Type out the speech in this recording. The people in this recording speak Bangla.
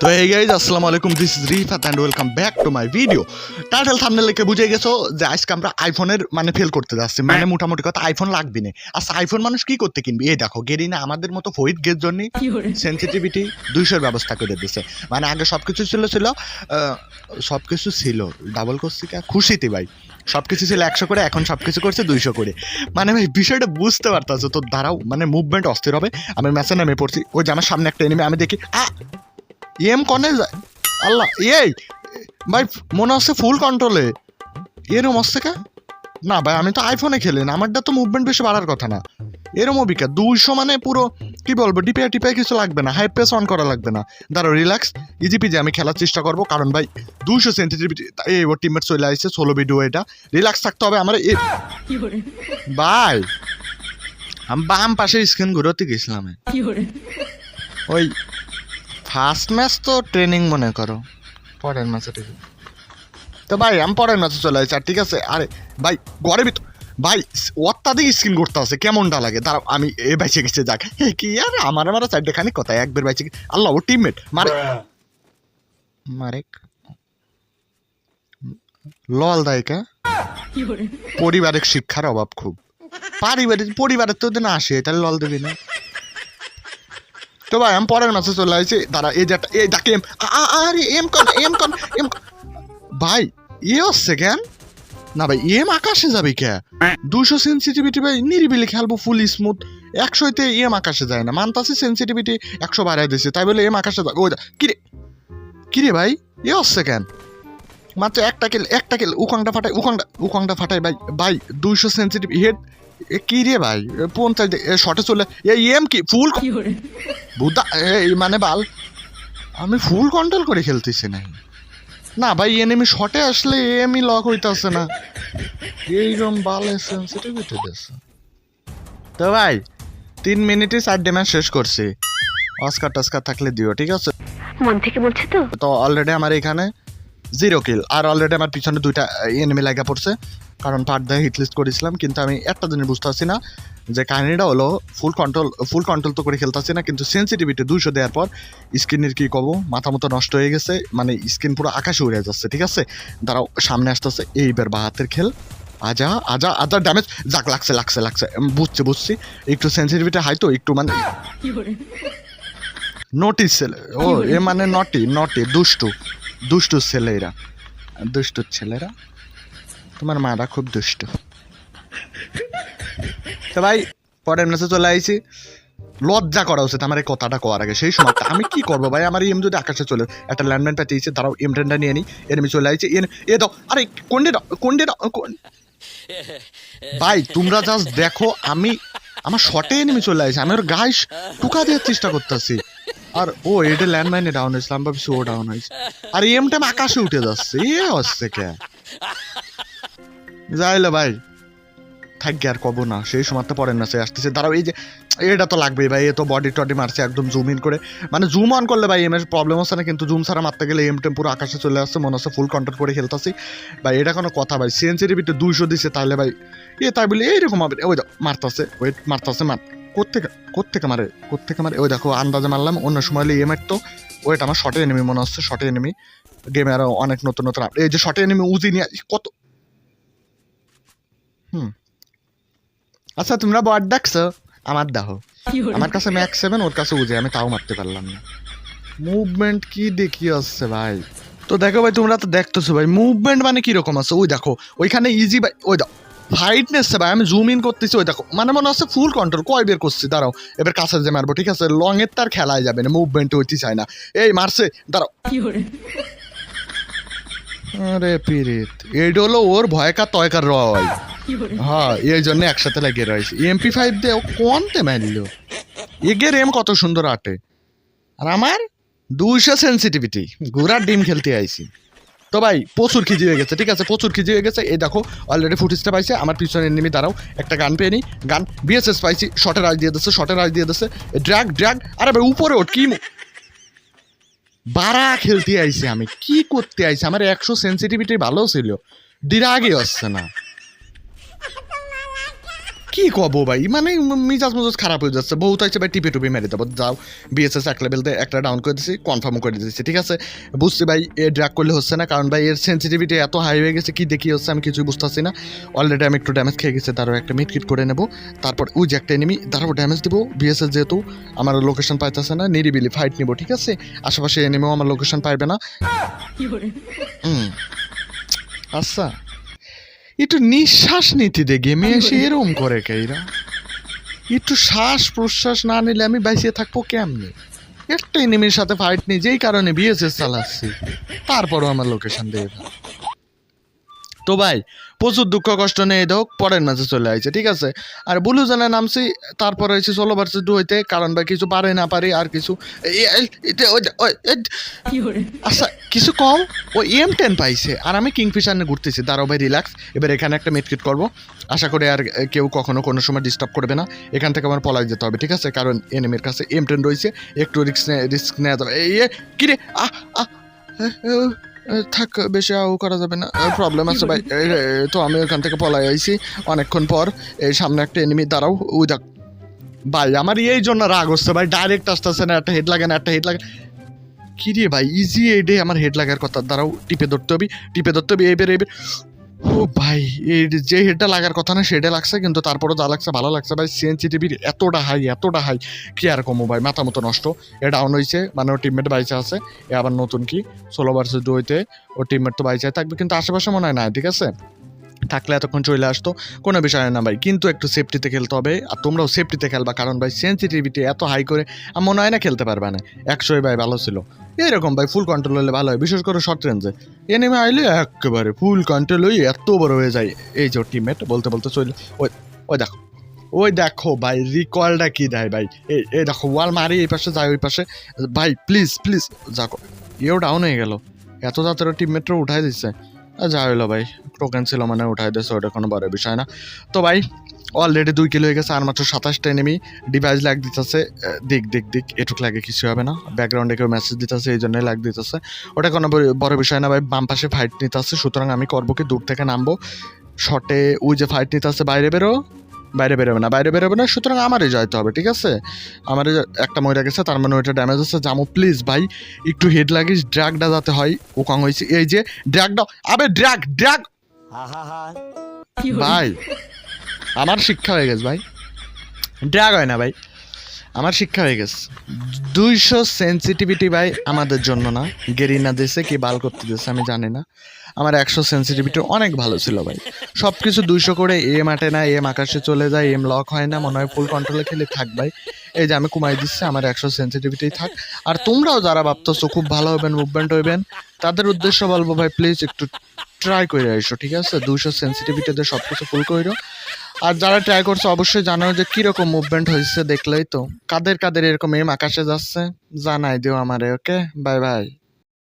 তো এই গাইজ আসসালামু আলাইকুম this is Rifat and welcome back to my video title থামনে লিখে বুঝে গেছো যে আজকে আমরা আইফোনের মানে ফেল করতে যাচ্ছি। মানে মোটামুটি কথা আইফোন লাগবে না। আচ্ছা আইফোন মানুষ কি করতে কিনবি? এই দেখো গেরি না আমাদের মতো ফইট গের জন্য সেন্সিটিভিটি দুইশোর ব্যবস্থা করে দিচ্ছে মানে আগে সব কিছু ছিল ছিল সব কিছু ছিল। ডাবল করছি কা? খুশিতে ভাই। সব কিছু ছিল একশো করে এখন সব কিছু করছে দুইশো করে। মানে ভাই বিষয়টা বুঝতে পারতাছো। তো দাঁড়াও মানে মুভমেন্ট অস্থির হবে। আমি ম্যাচে নেমে পড়ছি। ওই যে আমার সামনে একটা এনিমি আমি দেখি আ এম কনে যায়। আল্লাহ এই ভাই মনে হচ্ছে ফুল কন্ট্রোলে এরম হচ্ছে কা? না ভাই আমি তো আইফোনে খেলি না আমারটা তো মুভমেন্ট বেশি বাড়ার কথা না। এরম অবিকা দুইশো মানে পুরো কি বলব ডিপিআই টিপিআই কিছু লাগবে না হাই প্রেস অন করা লাগবে না। দাঁড়ো রিল্যাক্স ইজি পিজি আমি খেলার চেষ্টা করব কারণ ভাই দুইশো সেন্সিটিভিটি এই ওর টিমমেট চলে আসছে ষোলো ভিডিও এটা। রিল্যাক্স থাকতে হবে আমার এ- ভাই আমি বাম পাশে স্ক্রিন ঘুরোতে গেছিলাম। ওই ফার্স্ট ম্যাচ তো ট্রেনিং মনে করো। পরের ম্যাচে ঠিক তো ভাই আমি পরের ম্যাচে চলে আসছি। আর ঠিক আছে আরে ভাই ঘরে ভিতর ভাই অত্যাধিক স্ক্রিন করতে আছে কেমনটা লাগে? তারা আমি এ বাইচে গেছে যাক। কি আর আমার আমার চারটে খানিক কথা একবার বাইচে গে- আল্লাহ ও টিমমেট মারে মারেক লল দায়িকা পারিবারিক শিক্ষার অভাব খুব। পারিবারিক পরিবারের তো না আসে তাহলে লল দেবে না। তো ভাই, আমি পরের মাসে চলে আসছি। দাঁড়া, এই যে এই ডাকে এম আরে, এম কন এম কন এম ভাই, এ হচ্ছে কেন? না ভাই, এম আকাশে যাবে কে? দুশো সেন্সিটিভিটি ভাই, নিরিবিলি খেলব ফুল স্মুথ একশোতে এম আকাশে যায় না। মানতাছি সেন্সিটিভিটি একশো বাড়াই দিছে। তাই বলে এম আকাশে যাবে। দা- কিরে কিরে ভাই, এ হচ্ছে কেন? মাত্র একটা কিল একটা কিল উকাংটা ফাটাই উকাংটা উকাংটা ফাটাই ভাই ভাই, দুইশো সেন্সিটিভ হেড কি রে ভাই? পঞ্চাশ শটে চলে এই এম কি? ফুল বুদ্ধা এই মানে বাল। আমি ফুল কন্ট্রোল করে খেলতেছি না। না ভাই এনিমি শটে আসলে এমই লক হইতাছে না। এইরকম বালের সেন্সিটিভিটি দিচ্ছে তো ভাই তিন মিনিটে চারটে ম্যাচ শেষ করছি। অস্কার টস্কার থাকলে দিও ঠিক আছে? মন থেকে বলছে তো? তো অলরেডি আমার এখানে জিরো কিল আর অলরেডি আমার পিছনে দুইটা এনিমি লাগা পড়ছে। কারণ পার্ট দিয়ে হিট লিস্ট করেছিলাম কিন্তু আমি একটা জিনিস বুঝতে পারছি না যে কাহিনিটা হলো ফুল কন্ট্রোল ফুল কন্ট্রোল তো করে খেলতেছি না কিন্তু সেন্সিটিভিটি দুইশো দেওয়ার পর স্কিনের কি কব মাথা মতো নষ্ট হয়ে গেছে মানে স্ক্রিন পুরো আকাশে উড়ে যাচ্ছে ঠিক আছে? দাঁড়াও সামনে আসতেছে এইবার বা হাতের খেল। আজা আজা আজা ড্যামেজ যাক লাগছে লাগছে লাগছে। বুঝছি বুঝছি। একটু সেন্সিটিভিটি হাই তো একটু মানে নোটিস ও এ মানে নটি নটি দুষ্টু। দুষ্টু ছেলেরা দুষ্টু ছেলেরা, তোমার মারা খুব দুষ্টু। ভাই, পরের ম্যাচে চলে আইছি। লজ্জা করা উচিত আমার এই কথাটা করার আগে। সেই সময় আমি কি করব ভাই? আমার এম যদি আকাশে চলে, একটা ল্যান্ডম্যান পাঠিয়েছে তারাও এম টেনটা নিয়ে নিই এনিমি চলে আইছে, এন এ দাও, আরে কোনডে দাও কোনডে কোন- ভাই, তোমরা জাস্ট দেখো, আমি আমার শটে এনিমি চলে আসছে আমি ওর গাইস টুকা দেওয়ার চেষ্টা করতেছি। আর ও এটা ল্যান্ডমাইনে ডাউন হয়েছিল আমি ভাবছি ও ডাউন হয়েছে। আর এম টাইম আকাশে উঠে যাচ্ছে, এ হচ্ছে কে? যাইলে ভাই, থাকি আর কব না, সেই সময় তো পরের ম্যাচে আসতেছে। দাঁড়াও, এই যে এটা তো লাগবেই ভাই, এ তো বডি টডি মারছে, একদম জুম ইন করে। মানে জুম অন করলে ভাই এম এর প্রবলেম হচ্ছে না, কিন্তু জুম ছাড়া মারতে গেলে এম টেম পুরো আকাশে চলে আসছে, মনে হচ্ছে ফুল কন্ট্রোল করে খেলতেছি। ভাই, এটা কোনো কথা ভাই সেন্সিটিভিটি দুইশো দিছে তাহলে ভাই, এ তাই বলে এইরকম হবে, ওই মারতাছে ওয়েট মারতাছে, মার। কোত্থেকে কোত্থেকে মারে কোত্থেকে মারে? ওই দেখো আন্দাজে মারলাম অন্য সময় হলে এম তো ওয়েট আমার শর্টে এনিমি মনে হচ্ছে শর্টে এনিমি গেমে আরও অনেক নতুন নতুন এই যে শর্টে এনিমি উজি নিয়ে কত হুম। আচ্ছা তোমরা বট দেখছ? আমার দেখো আমার কাছে ম্যাক্স সেভেন ওর কাছে উজে আমি তাও মারতে পারলাম না। মুভমেন্ট কি দেখি আসছে ভাই? তো দেখো ভাই তোমরা তো দেখতেছো ভাই মুভমেন্ট মানে কীরকম আছে? ওই দেখো ওইখানে ইজি ভাই ওই দেখো ফাইটনেস ভাই আমি জুম ইন করতেছি ওই দেখো মানে মনে হচ্ছে ফুল কন্ট্রোল কয় বের করছি? দাঁড়াও এবার কাছে যে মারবো ঠিক আছে? লং এর তার খেলায় যাবে না মুভমেন্ট হইতে চায় না। এই মারছে দাঁড়াও। আরে পিরিত হলো ওর ভয়কার তয়কার রয়। হ্যাঁ এই জন্য একসাথে লাগিয়ে রয়েছে। এমপি ফাইভ দিয়ে ও কোনতে মারলো? এগের এম কত সুন্দর আটে। আর আমার দুইশো সেন্সিটিভিটি ঘোড়ার ডিম খেলতে আইছি। তো ভাই, প্রচুর খিজি হয়ে গেছে, ঠিক আছে? প্রচুর খিজি হয়ে গেছে। এই দেখো অলরেডি ফুটেজটা পাইছে, আমার পিছনে নেমে দাঁড়াও, একটা গান পেয়ে নিই গান বিএসএস পাইছি শটের আজ দিয়ে দিচ্ছে শটের আজ দিয়ে দিচ্ছে ড্র্যাগ ড্র্যাগ আরে ভাই, উপরে ওঠ, কি বারা বাড়া খেলতে আইছি আমি, কি করতে আইছি? আমার একশো সেন্সিটিভিটি ভালো ছিল ডিরাগে আসছে না। কি কব ভাই? মানে মিজাজ মজাজ খারাপ হয়ে যাচ্ছে। বহুত হয়েছে ভাই টিপে টুপি মেরে দেবো। যাও বিএসএস এক লেভেল একটা ডাউন করে দিচ্ছি কনফার্ম করে দিচ্ছি ঠিক আছে? বুঝছি ভাই এ ড্রাগ করলে হচ্ছে না কারণ ভাই এর সেন্সিটিভিটি এত হাই হয়ে গেছে কি দেখি হচ্ছে আমি কিছুই বুঝতেছি না। অলরেডি আমি একটু ড্যামেজ খেয়ে গেছে তারও একটা মিট কিট করে নেব। তারপর ওই যে একটা এনিমি তারপর ড্যামেজ দেবো। বিএসএস যেহেতু আমার লোকেশন পাইতেছে না নিরিবিলি ফাইট নিবো ঠিক আছে? আশেপাশে এনিমিও আমার লোকেশন পাইবে না। হুম আচ্ছা। একটু নিঃশ্বাস নিতে দে গেমে এসে এরম করে কেইরা একটু শ্বাস প্রশ্বাস না নিলে আমি বাইসিয়ে থাকব কেমনি? একটা এনিমির সাথে ফাইট নেই যেই কারণে বিএসএস চালাচ্ছি। তারপরও আমার লোকেশন দিয়ে। তো ভাই প্রচুর দুঃখ কষ্ট নেই হোক পরের মাঝে চলে আসছে ঠিক আছে? আর বুলু জানা নামছি তারপর হয়েছে ষোলো ভার্সেস টু হইতে কারণ ভাই কিছু পারে না পারে আর কিছু। আচ্ছা কিছু কম ও এম টেন পাইছে আর আমি কিংফিশার নিয়ে ঘুরতেছি দাঁড়াও ভাই রিল্যাক্স এবার এখানে একটা মিটকিট করব। আশা করি আর কেউ কখনো কোনো সময় ডিস্টার্ব করবে না এখান থেকে আমার পলাই যেতে হবে ঠিক আছে? কারণ এনিমির কাছে এম টেন রয়েছে একটু রিস্ক রিস্ক নেওয়া যাবে এই এ, কি রে আহ আহ থাক, বেশি আউ করা যাবে না। প্রবলেম আছে ভাই। তো আমি ওখান থেকে পলাই আইছি। অনেকক্ষণ পর এই সামনে একটা এনিমি দাঁড়াও। ওই দেখ। ভাই, আমার এই জন্য রাগ হচ্ছে ভাই। ডাইরেক্ট আসতেছে না, একটা হেড লাগে না, একটা হেড লাগে। কি রে ভাই ইজি এইডে আমার হেড লাগার কথা। দাঁড়াও, টিপে ধরতে হবে, টিপে ধরতে হবে, এবার এবার। ও ভাই এর যে হেডটা লাগার কথা না সেটা লাগছে, কিন্তু তারপরে যা লাগছে, ভালো লাগছে। ভাই সেন্সিটিভিটি এতটা হাই এতটা হাই কি আর কমো ভাই, মাথা মতো নষ্ট। এ ডাউন হয়েছে মানে ওর টিমমেট বাইচে আছে, এ আবার নতুন কি, ষোলো ভার্সেস ডুইতে ও টিমমেট তো বাইচে থাকবে, কিন্তু আশেপাশে মনে হয় না ঠিক আছে? থাকলে এতক্ষণ চলে আসতো, কোনো বিষয় না ভাই। কিন্তু একটু সেফটিতে খেলতে হবে, আর তোমরাও সেফটিতে খেলবা, কারণ ভাই সেন্সিটিভিটি এত হাই করে আমার মনে হয় না খেলতে পারবে না। একশোই ভাই ভালো ছিল। এরকম ভাই ফুল কন্ট্রোল হলে ভালো হয়, বিশেষ করে শর্ট রেঞ্জে এনিমে আইলে একেবারে ফুল কন্ট্রোল হয়ে এত বড় হয়ে যায়। এই যে টিমমেট বলতে বলতে চলে, ওই ওই দেখো ওই দেখো ভাই রিকলটা কি দেয় ভাই? এই দেখো ওয়াল মারি এই পাশে, যায় ওই পাশে। ভাই প্লিজ প্লিজ যাকো, এও ডাউন হয়ে গেল। এত তাড়াতাড়ি টিমমেটরা উঠাই দিচ্ছে যা হইল ভাই টোকেন ছিল মানে উঠাই দিচ্ছে ওটা কোনো বড় বিষয় না। তো ভাই অলরেডি দুই কিলো হয়ে গেছে, আর মাত্র সাতাশটা এনেমি ডিভাইস লাগ দিতেছে। দিক দিক দিক, এটুক লাগে কিছু হবে না। ব্যাকগ্রাউন্ডে কেউ মেসেজ দিতেছে, এই জন্যই লাগ দিতেছে। ওটা কোনো বড়- বড় বিষয় না ভাই, বাম পাশে ফাইট নিতেছে, সুতরাং আমি করব কি, দূর থেকে নামবো। শটে ওই যে ফাইট নিতেছে, বাইরে বেরো। বাইরে বেরোবে না বাইরে বেরোবে না সুতরাং আমারই যাইতে হবে ঠিক আছে? আমার একটা ময়রা গেছে তার মানে ওইটা ড্যামেজ আছে। জামু প্লিজ ভাই একটু হেড লাগিস ড্র্যাগটা যাতে হয় ও কং হয়েছে এই যে ড্র্যাগটা আবে ড্রাগ ড্র্যাগ ভাই আমার শিক্ষা হয়ে গেছে ভাই। ড্র্যাগ হয় না ভাই। আমার শিক্ষা হয়ে গেছে। দুইশো সেন্সিটিভিটি ভাই আমাদের জন্য না। গেরিনা দেশে কি বাল করতে দিয়েছে আমি জানি না। আমার একশো সেন্সিটিভিটি অনেক ভালো ছিল ভাই। সব কিছু দুইশো করে এম আটে না এম আকাশে চলে যায় এম লক হয় না, মনে হয় ফুল কন্ট্রোলে খেলে থাক ভাই। এই যে আমি কমাই দিচ্ছি, আমার একশো সেন্সিটিভিটি থাক। আর তোমরাও যারা ভাবতেছো খুব ভালো হবেন মুভমেন্ট হইবেন, তাদের উদ্দেশ্য বলব ভাই প্লিজ একটু ট্রাই করে এসো, ঠিক আছে? দুইশো সেন্সিটিভিটিতে সব কিছু ফুল করো আর যারা ট্রাই করছে, অবশ্যই জানো যে কীরকম মুভমেন্ট হয়েছে দেখলেই তো। কাদের কাদের এরকম এম আকাশে যাচ্ছে, জানাই দিও আমারে ওকে বাই বাই